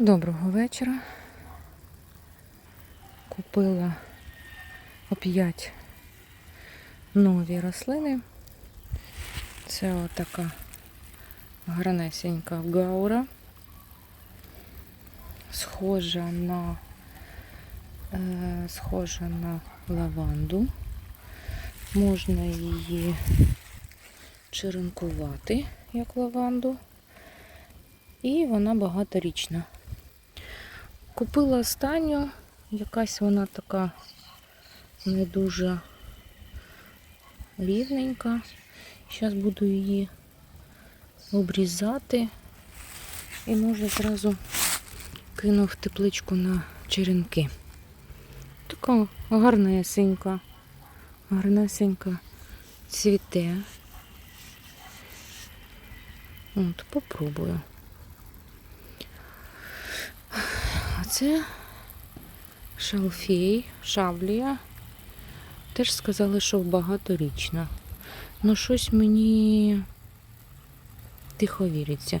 Доброго вечора. Купила оп'ять нові рослини. Це отака гарнесенька гаура. Схожа на, е, схожа на лаванду. Можна її черенкувати, як лаванду. І вона багаторічна. Купила останню, якась вона така не дуже рівненька. Зараз буду її обрізати і може зразу кину в тепличку на черенки. Така гарнесенька, гарнесенька цвіте. От, попробую. Це шалфей, шаблія. Теж сказали, що багаторічна. Ну щось мені тихо віриться.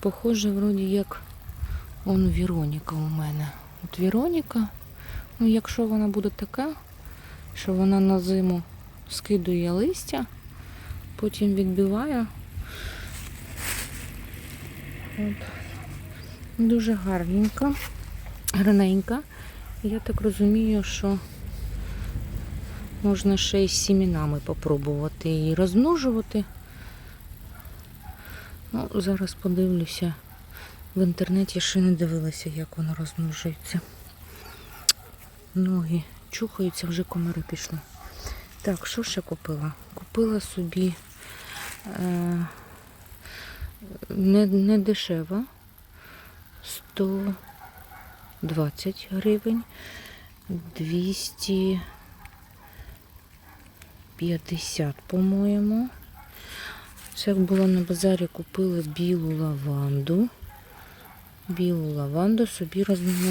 Похоже, вроді як он Вероніка у мене. От Вероніка, ну якщо вона буде така, що вона на зиму скидує листя, потім відбиває. От. Дуже гарненька, гарненька. Я так розумію, що можна ще й з сімінами попробувати її розмножувати. Ну, зараз подивлюся. В інтернеті ще не дивилася, як воно розмножується. Ноги чухаються, вже комари пішли. Так, що ще купила? Купила собі е, не, не дешева. 120 гривень, 250, по-моєму. Це як було на базарі, купила білу лаванду. Білу лаванду собі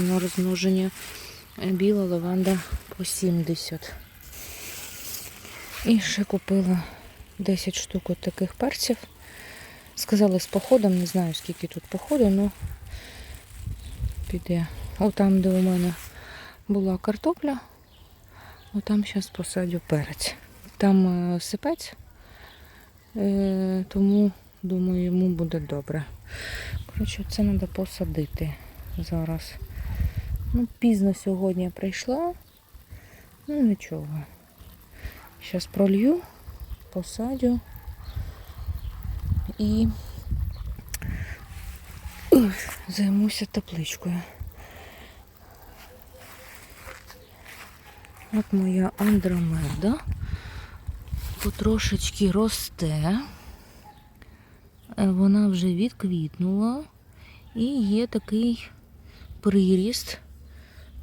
на розмноження. Біла лаванда по 70. І ще купила 10 штук от таких перців. Сказали з походом, не знаю скільки тут походу, але піде. Отам, де у мене була картопля, отам зараз посадю перець. Там е, сипець, е, тому думаю, йому буде добре. Коротше, це треба посадити зараз. Ну, пізно сьогодні я прийшла. Ну нічого. Зараз пролью, посадю і займуся тепличкою. От моя андромеда потрошечки росте. Е, Вона вже відквітнула і є такий приріст.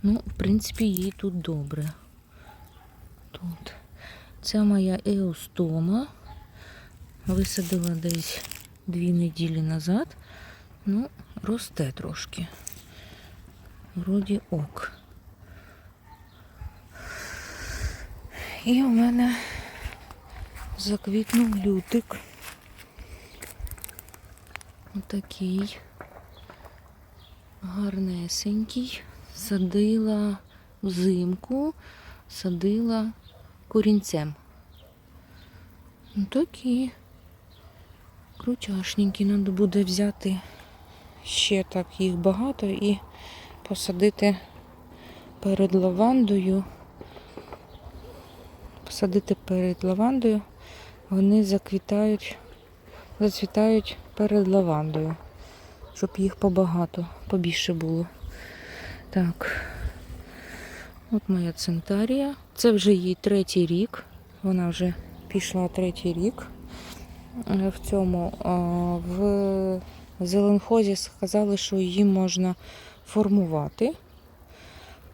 Ну, в принципі, їй тут добре. Тут. Це моя еустома. Висадила десь дві неділі назад. Ну, росте трошки. Вроді ок. І у мене заквітнув лютик. Отакий гарнесенький. Садила взимку, садила корінцем. Такі крутяшненькі. Треба буде взяти ще так їх багато і посадити перед лавандою. Посадити перед лавандою. Вони заквітають, зацвітають перед лавандою, щоб їх побагато, побільше було. Так. От моя центарія. Це вже їй третій рік. Вона вже пішла третій рік. Е, В цьому в зеленхозі сказали, що її можна формувати.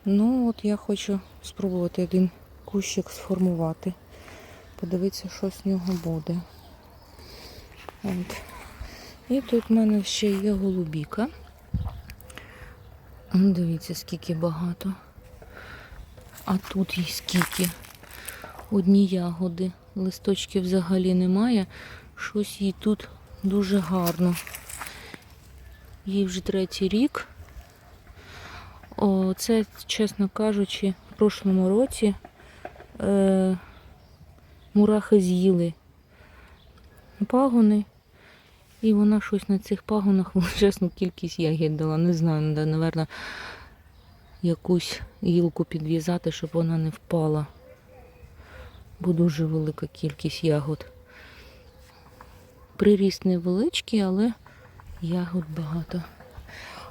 Ну, от я хочу спробувати один кущик сформувати. Подивитися, що з нього буде. От. І тут в мене ще є голубіка. Дивіться, скільки багато. А тут їй скільки. Одні ягоди. Листочків взагалі немає. Щось їй тут дуже гарно. Їй вже третій рік. О, це, чесно кажучи, в прошлому році е, мурахи з'їли пагони. І вона щось на цих пагонах величезну кількість ягід дала. Не знаю, треба, напевно, якусь гілку підв'язати, щоб вона не впала. Бо дуже велика кількість ягод. Приріст невеличкий, але ягод багато.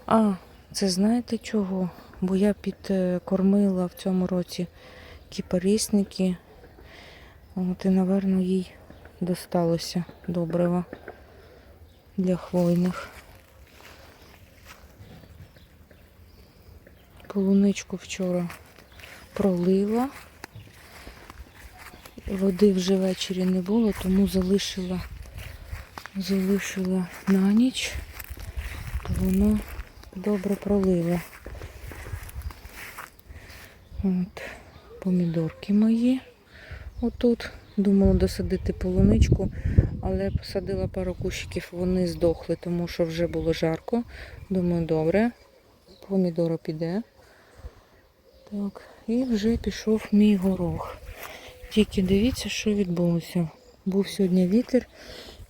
А, це знаєте чого? Бо я підкормила в цьому році кіпарісники. От і, напевно, їй досталося добрива для хвойних. Полуничку вчора пролила. Води вже ввечері не було, тому залишила, залишила на ніч, то воно добре пролило. От, помідорки мої отут. Думала досадити полуничку, але посадила пару кущиків, вони здохли, тому що вже було жарко. Думаю, добре, помідора піде. Так, і вже пішов мій горох. Тільки дивіться, що відбулося. Був сьогодні вітер,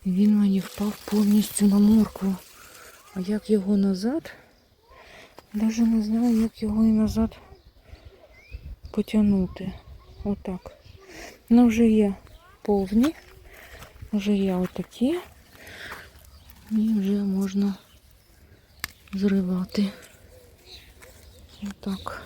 і він мені впав повністю на моркву. А як його назад? Навіть не знаю, як його і назад потягнути. Отак. Ну, вже є повні, вже є отакі. І вже можна зривати. Отак.